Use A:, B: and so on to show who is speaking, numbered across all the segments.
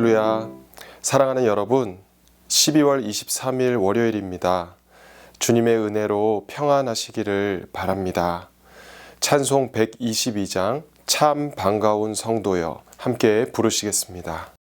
A: 할렐루야. 사랑하는 여러분, 12월 23일 월요일입니다. 주님의 은혜로 평안하시기를 바랍니다. 찬송 122장 참 반가운 성도여 함께 부르시겠습니다.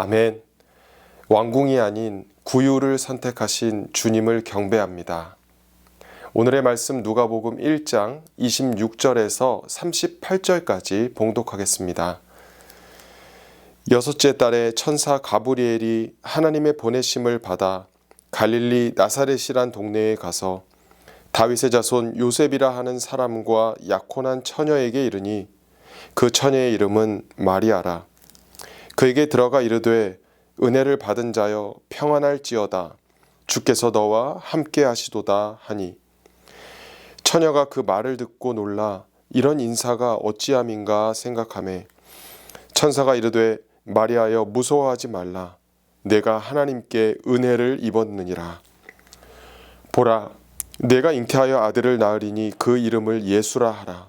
A: 아멘. 왕궁이 아닌 구유를 선택하신 주님을 경배합니다. 오늘의 말씀 누가복음 1장 26절에서 38절까지 봉독하겠습니다. 여섯째 달에 천사 가브리엘이 하나님의 보내심을 받아 갈릴리 나사렛이란 동네에 가서 다윗의 자손 요셉이라 하는 사람과 약혼한 처녀에게 이르니 그 처녀의 이름은 마리아라. 그에게 들어가 이르되 은혜를 받은 자여 평안할지어다. 주께서 너와 함께 하시도다 하니. 처녀가 그 말을 듣고 놀라 이런 인사가 어찌함인가 생각하매 천사가 이르되 마리아여 무서워하지 말라. 내가 하나님께 은혜를 입었느니라. 보라 내가 잉태하여 아들을 낳으리니 그 이름을 예수라 하라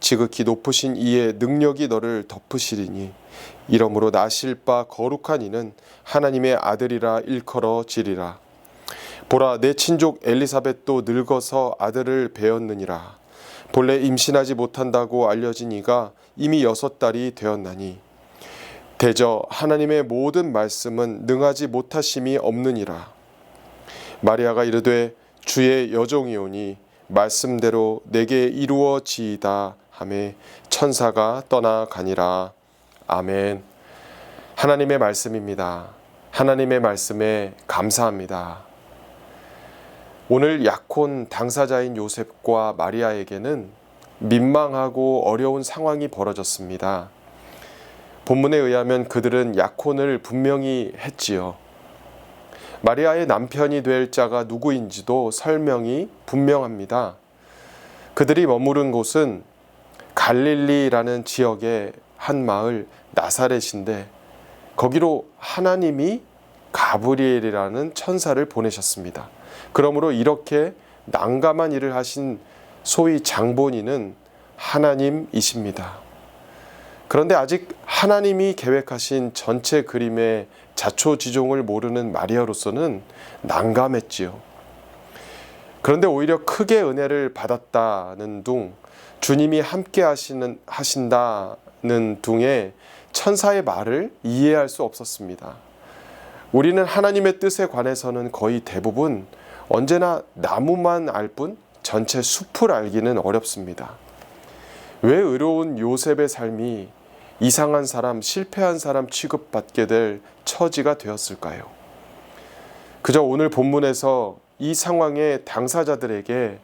B: 지극히 높으신 이의 능력이 너를 덮으시리니 이러므로 나실 바 거룩한 이는 하나님의 아들이라 일컬어지리라. 보라 내 친족 엘리사벳도 늙어서 아들을 배었느니라. 본래 임신하지 못한다고 알려진 이가 이미 여섯 달이 되었나니 대저 하나님의 모든 말씀은 능하지 못하심이 없느니라. 마리아가 이르되 주의 여종이오니 말씀대로 내게 이루어지이다 하매 천사가 떠나가니라 아멘 하나님의 말씀입니다 하나님의 말씀에 감사합니다 오늘 약혼 당사자인 요셉과 마리아에게는 민망하고 어려운 상황이 벌어졌습니다. 본문에 의하면 그들은 약혼을 분명히 했지요. 마리아의 남편이 될 자가 누구인지도 설명이 분명합니다. 그들이 머무른 곳은 갈릴리라는 지역의 한 마을 나사렛인데 거기로 하나님이 가브리엘이라는 천사를 보내셨습니다. 그러므로 이렇게 난감한 일을 하신 소위 장본인은 하나님이십니다. 그런데 아직 하나님이 계획하신 전체 그림의 자초지종을 모르는 마리아로서는 난감했지요. 그런데 오히려 크게 은혜를 받았다는 둥, 주님이 함께 하시는, 하신다는 둥에 천사의 말을 이해할 수 없었습니다. 우리는 하나님의 뜻에 관해서는 거의 대부분 언제나 나무만 알 뿐 전체 숲을 알기는 어렵습니다. 왜 의로운 요셉의 삶이 이상한 사람, 실패한 사람 취급받게 될 처지가 되었을까요? 그저 오늘 본문에서 이 상황의 당사자들에게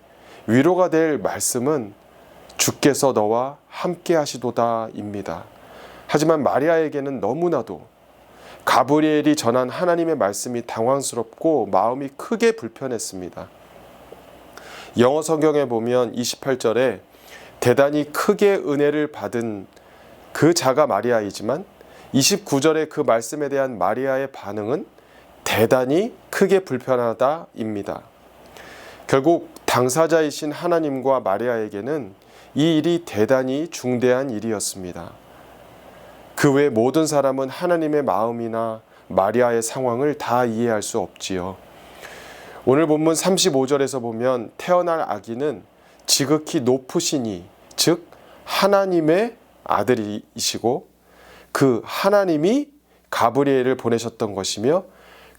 B: 위로가 될 말씀은 주께서 너와 함께 하시도다입니다. 하지만 마리아에게는 너무나도 가브리엘이 전한 하나님의 말씀이 당황스럽고 마음이 크게 불편했습니다. 영어 성경에 보면 28절에 대단히 크게 은혜를 받은 그 자가 마리아이지만 29절에 그 말씀에 대한 마리아의 반응은 대단히 크게 불편하다입니다. 결국 당사자이신 하나님과 마리아에게는 이 일이 대단히 중대한 일이었습니다. 그 외 모든 사람은 하나님의 마음이나 마리아의 상황을 다 이해할 수 없지요. 오늘 본문 35절에서 보면 태어날 아기는 지극히 높으시니 즉 하나님의 아들이시고 그 하나님이 가브리엘을 보내셨던 것이며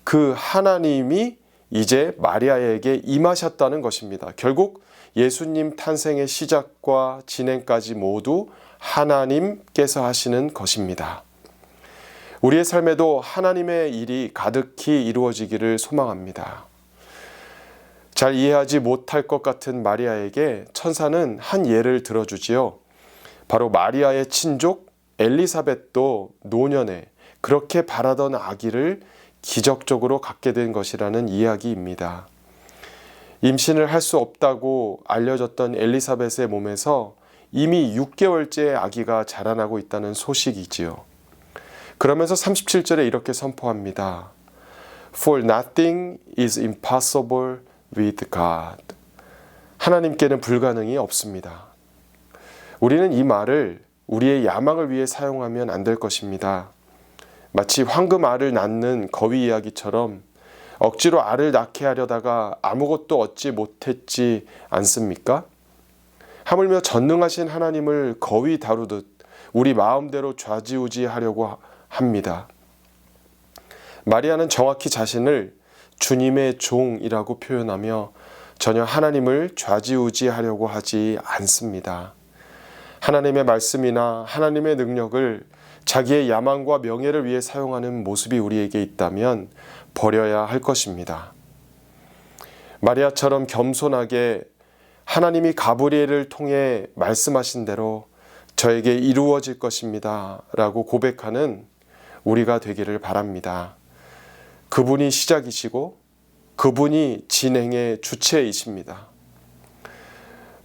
B: 그 하나님이 이제 마리아에게 임하셨다는 것입니다. 결국 예수님 탄생의 시작과 진행까지 모두 하나님께서 하시는 것입니다. 우리의 삶에도 하나님의 일이 가득히 이루어지기를 소망합니다. 잘 이해하지 못할 것 같은 마리아에게 천사는 한 예를 들어주지요. 바로 마리아의 친족 엘리사벳도 노년에 그렇게 바라던 아기를 기적적으로 갖게 된 것이라는 이야기입니다. 임신을 할 수 없다고 알려졌던 엘리사벳의 몸에서 이미 6개월째 아기가 자라나고 있다는 소식이지요. 그러면서 37절에 이렇게 선포합니다. For nothing is impossible with God. 하나님께는 불가능이 없습니다. 우리는 이 말을 우리의 야망을 위해 사용하면 안 될 것입니다. 마치 황금 알을 낳는 거위 이야기처럼 억지로 알을 낳게 하려다가 아무것도 얻지 못했지 않습니까? 하물며 전능하신 하나님을 거위 다루듯 우리 마음대로 좌지우지 하려고 합니다. 마리아는 정확히 자신을 주님의 종이라고 표현하며 전혀 하나님을 좌지우지 하려고 하지 않습니다. 하나님의 말씀이나 하나님의 능력을 자기의 야망과 명예를 위해 사용하는 모습이 우리에게 있다면 버려야 할 것입니다. 마리아처럼 겸손하게 하나님이 가브리엘을 통해 말씀하신 대로 저에게 이루어질 것입니다. 라고 고백하는 우리가 되기를 바랍니다. 그분이 시작이시고 그분이 진행의 주체이십니다.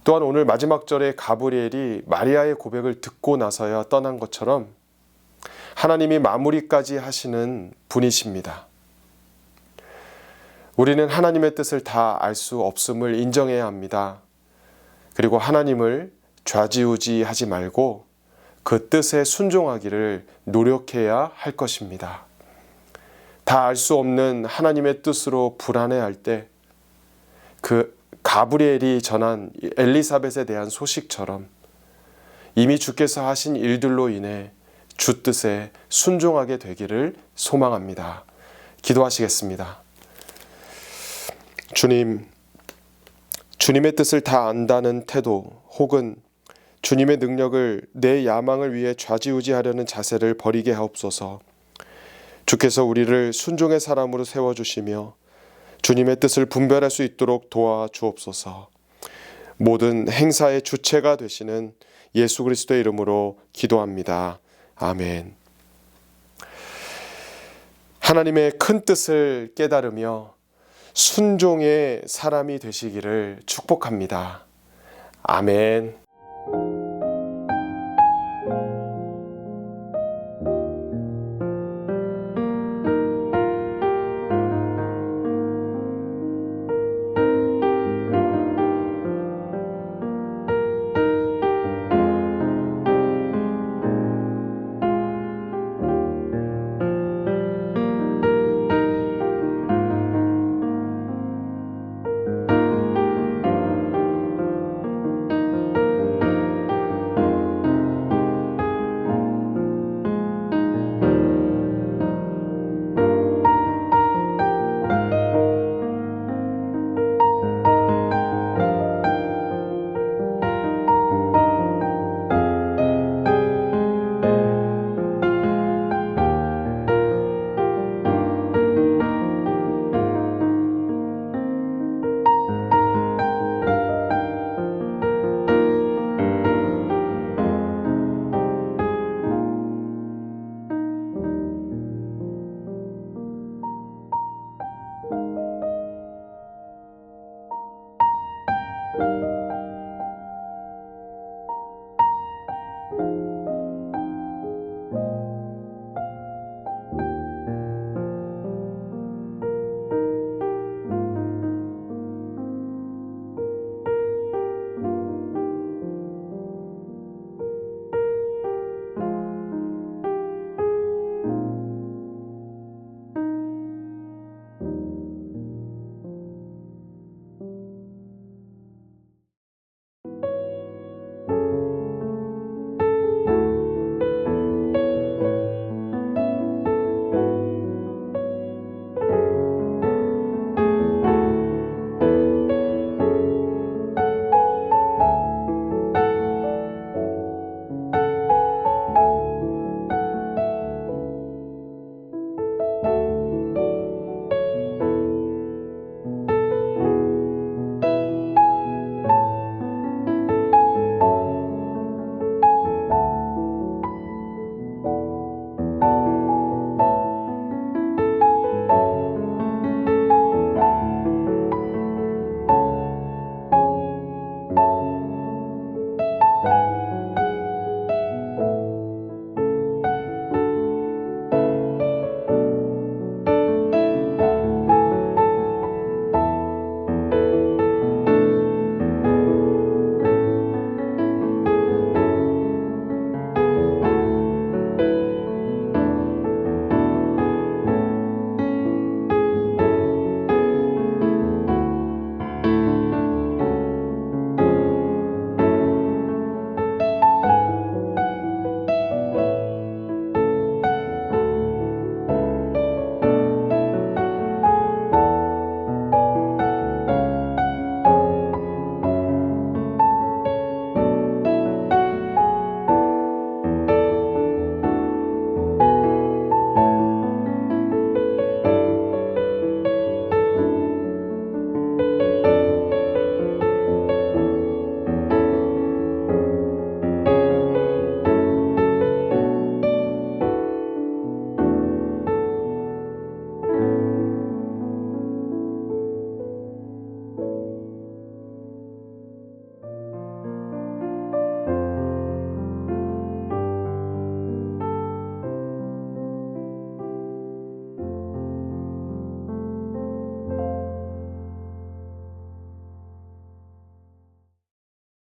B: 또한 오늘 마지막 절에 가브리엘이 마리아의 고백을 듣고 나서야 떠난 것처럼 하나님이 마무리까지 하시는 분이십니다. 우리는 하나님의 뜻을 다 알 수 없음을 인정해야 합니다. 그리고 하나님을 좌지우지 하지 말고 그 뜻에 순종하기를 노력해야 할 것입니다. 다 알 수 없는 하나님의 뜻으로 불안해할 때 그 가브리엘이 전한 엘리사벳에 대한 소식처럼 이미 주께서 하신 일들로 인해 주 뜻에 순종하게 되기를 소망합니다. 기도하시겠습니다. 주님, 주님의 뜻을 다 안다는 태도 혹은 주님의 능력을 내 야망을 위해 좌지우지하려는 자세를 버리게 하옵소서. 주께서 우리를 순종의 사람으로 세워주시며 주님의 뜻을 분별할 수 있도록 도와주옵소서. 모든 행사의 주체가 되시는 예수 그리스도의 이름으로 기도합니다. 아멘. 하나님의 큰 뜻을 깨달으며 순종의 사람이 되시기를 축복합니다. 아멘.